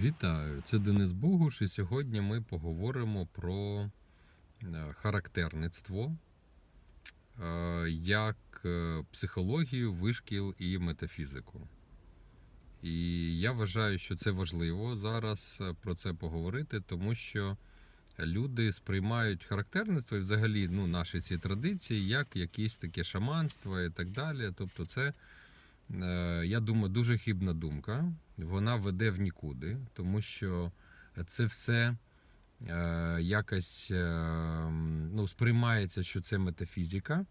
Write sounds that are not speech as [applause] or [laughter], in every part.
Вітаю, це Денис Богуш, і сьогодні ми поговоримо про е, характерництво е, як е, психологію, вишкіл і метафізику. І я вважаю, що це важливо зараз про це поговорити, тому що люди сприймають характерництво і взагалі ну, наші ці традиції як якесь таке шаманство і так далі. Тобто, це я думаю, дуже хибна думка. Вона веде в нікуди, тому що це все е, якось е, ну, сприймається, що це метафізика,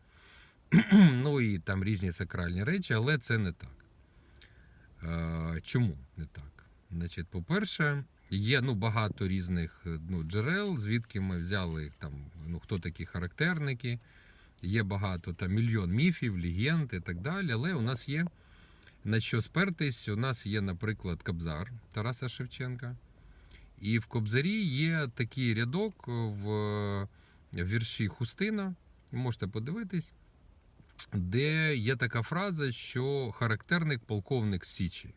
[clears throat] ну і там різні сакральні речі, але це не так. Е, Чому не так? Значить, по-перше, є ну, багато різних ну, джерел, звідки ми взяли там, ну, хто такі характерники. Є багато там мільйон міфів, легенд і так далі, але у нас є на що спертись. У нас є, наприклад, Кобзар Тараса Шевченка. І в Кобзарі є такий рядок в вірші Хустина, можете подивитись, де є така фраза, що характерник полковник Січі.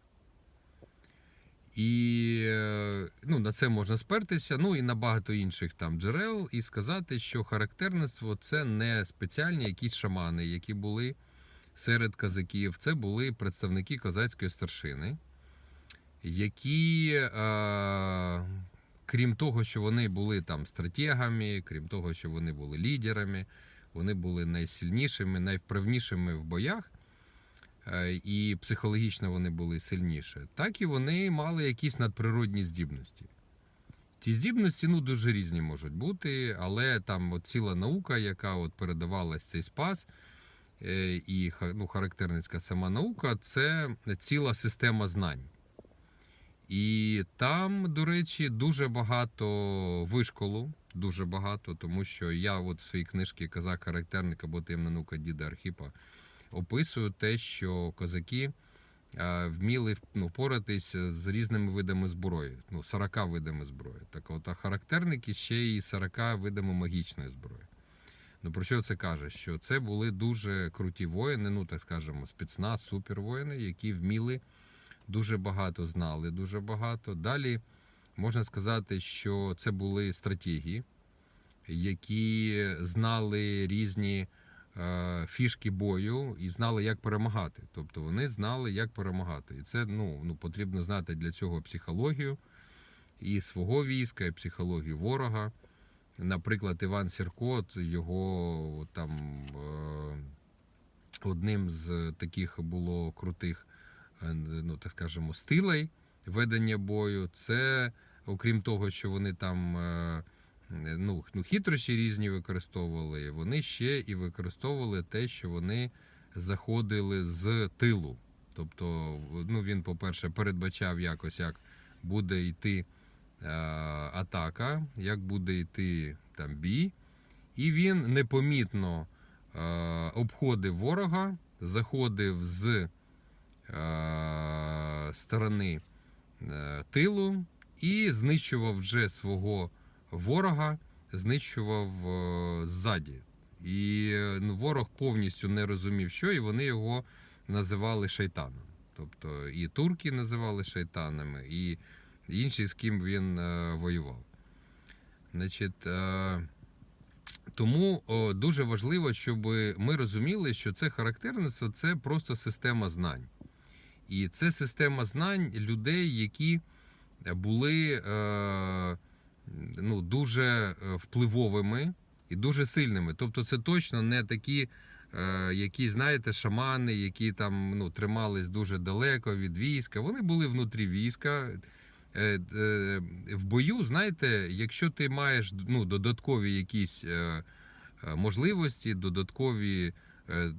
І е, ну, на це можна спертися, ну і на багато інших там джерел, і сказати, що характерництво це не спеціальні якісь шамани, які були серед козаків. Це були представники козацької старшини, які, е, крім того, що вони були там стратегами, крім того, що вони були лідерами, вони були найсильнішими, найвправнішими в боях. Е, і психологічно вони були сильніше, так і вони мали якісь надприродні здібності. Ті здібності ну, дуже різні можуть бути, але там от ціла наука, яка от передавалась цей спас, і ну, характерницька сама наука це ціла система знань. І там, до речі, дуже багато вишколу, дуже багато, тому що я от в своїй книжці Казак характерник або темна наука Діда Архіпа описую те, що козаки е, вміли ну, впоратись з різними видами зброї, ну, 40 видами зброї. Так от, а характерники ще й 40 видами магічної зброї. Ну про що це каже? Що це були дуже круті воїни, ну так скажемо, спецназ, супервоїни, які вміли дуже багато знали, дуже багато. Далі можна сказати, що це були стратегії, які знали різні е, фішки бою і знали, як перемагати. Тобто вони знали, як перемагати. І це ну, ну, потрібно знати для цього психологію і свого війська, і психологію ворога. Наприклад, Іван Сірко, його там е, одним з таких було крутих, е, ну так скажемо, стилей ведення бою. Це, окрім того, що вони там е, ну, ну, хитрощі різні використовували, вони ще і використовували те, що вони заходили з тилу. Тобто, ну, він, по-перше, передбачав якось, як буде йти атака, як буде йти там бій, і він непомітно е, обходив ворога, заходив з е, сторони е, тилу і знищував вже свого ворога, знищував е, ззаді. І ну, ворог повністю не розумів, що, і вони його називали шайтаном. Тобто і турки називали шайтанами, і інші, з ким він е, воював. Значить, е, тому дуже важливо, щоб ми розуміли, що це характерництво це просто система знань. І це система знань людей, які були е, ну, дуже впливовими і дуже сильними. Тобто, це точно не такі, які, знаєте, шамани, які там ну, тримались дуже далеко від війська. Вони були внутрі війська. Е, е, в бою, знаєте, якщо ти маєш ну, додаткові якісь е, можливості, додаткові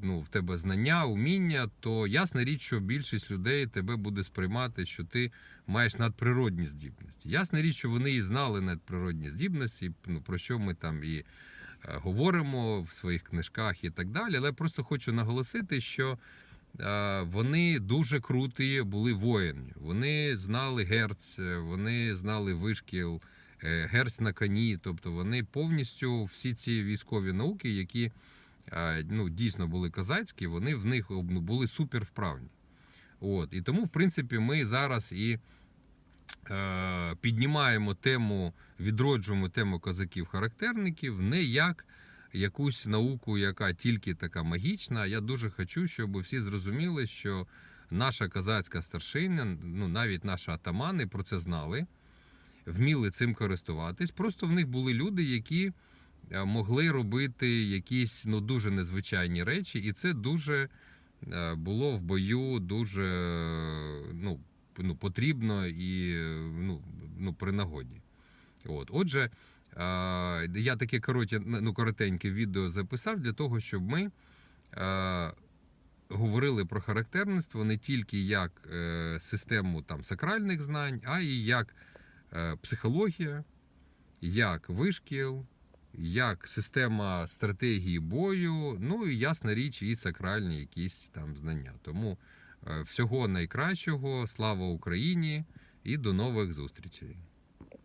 ну, в тебе знання, уміння, то ясна річ, що більшість людей тебе буде сприймати, що ти маєш надприродні здібності. Ясна річ, що вони і знали надприродні здібності, ну, про що ми там і говоримо в своїх книжках і так далі. Але просто хочу наголосити, що вони дуже круті були воїни. Вони знали герць, вони знали вишкіл, е, герць на коні. Тобто вони повністю всі ці військові науки, які ну, дійсно були козацькі, вони в них були супер вправні. От. І тому, в принципі, ми зараз і е, піднімаємо тему, відроджуємо тему козаків-характерників не як якусь науку, яка тільки така магічна. Я дуже хочу, щоб всі зрозуміли, що наша козацька старшина, ну навіть наші атамани про це знали, вміли цим користуватись. Просто в них були люди, які е, могли робити якісь ну, дуже незвичайні речі, і це дуже е, було в бою дуже ну, ну, потрібно і е, ну, ну, при нагоді. От. Отже, я таке короті, ну, коротеньке відео записав для того, щоб ми говорили про характерництво не тільки як е, систему там, сакральних знань, а і як е, психологія, як вишкіл, як система стратегії бою, ну і ясна річ, і сакральні якісь там знання. Тому е, всього найкращого, слава Україні і до нових зустрічей.